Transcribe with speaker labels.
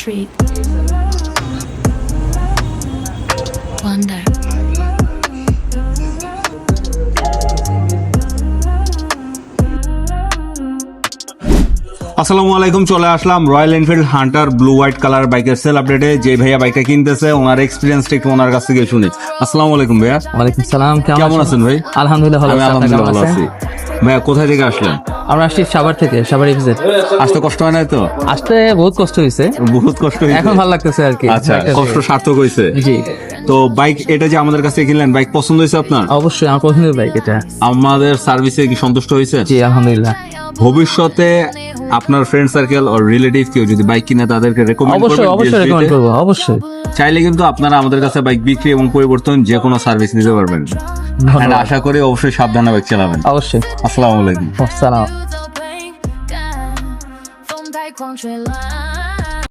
Speaker 1: treat. Wonder.
Speaker 2: আসসালামু আলাইকুম চলে আসলাম Royal Enfield Hunter blue white colour বাইকের সেল আপডেটে যে ভাইয়া বাইকটা কিনতেছে ওনার এক্সপিরিয়েন্সটা একটু ওনার কাছ থেকে শুনি। আসসালামু আলাইকুম ভাইয়া।
Speaker 3: ওয়ালাইকুম সালাম
Speaker 2: কেমন আছেন? ভাই?
Speaker 3: আলহামদুলিল্লাহ ভালো আছি।
Speaker 2: আলহামদুলিল্লাহ ভালো আছি। ভাইয়া কোথায় থেকে আসলেন?
Speaker 3: আমরা আসছি সাভার থেকে সাভার এফজেড
Speaker 2: আসতে কষ্ট হয় না তো?
Speaker 3: আসতে বহুত কষ্ট হয়েছে
Speaker 2: বহুত কষ্ট হয়েছে
Speaker 3: এখন ভালো লাগতেছে আর কি।
Speaker 2: আচ্ছা কষ্ট সার্থক হয়েছে
Speaker 3: জি।
Speaker 2: তো বাইক এটা যে আমাদের কাছে কিনলেন বাইক পছন্দ হয়েছে আপনার?
Speaker 3: অবশ্যই আমার পছন্দের বাইক এটা।
Speaker 2: আমাদের সার্ভিসে কি সন্তুষ্ট হয়েছে
Speaker 3: জি আলহামদুলিল্লাহ।
Speaker 2: ভবিষ্যতে আপনার ফ্রেন্ড সার্কেল অর রিলেটিভ কেউ যদি বাইক কিনে তাদেরকে রেকমেন্ড
Speaker 3: অবশ্যই অবশ্যই রেকমেন্ড করব অবশ্যই।
Speaker 2: চাইলে কিন্তু আপনারা আমাদের কাছে বাইক বিক্রি এবং পরিবর্তন যে কোনো সার্ভিস নিতে পারবেন।
Speaker 3: আর
Speaker 2: আশা করি অবশ্যই সাবধানে বাইক চালাবেন।
Speaker 3: অবশ্যই।
Speaker 2: আসসালামু আলাইকুম।
Speaker 1: আসসালাম।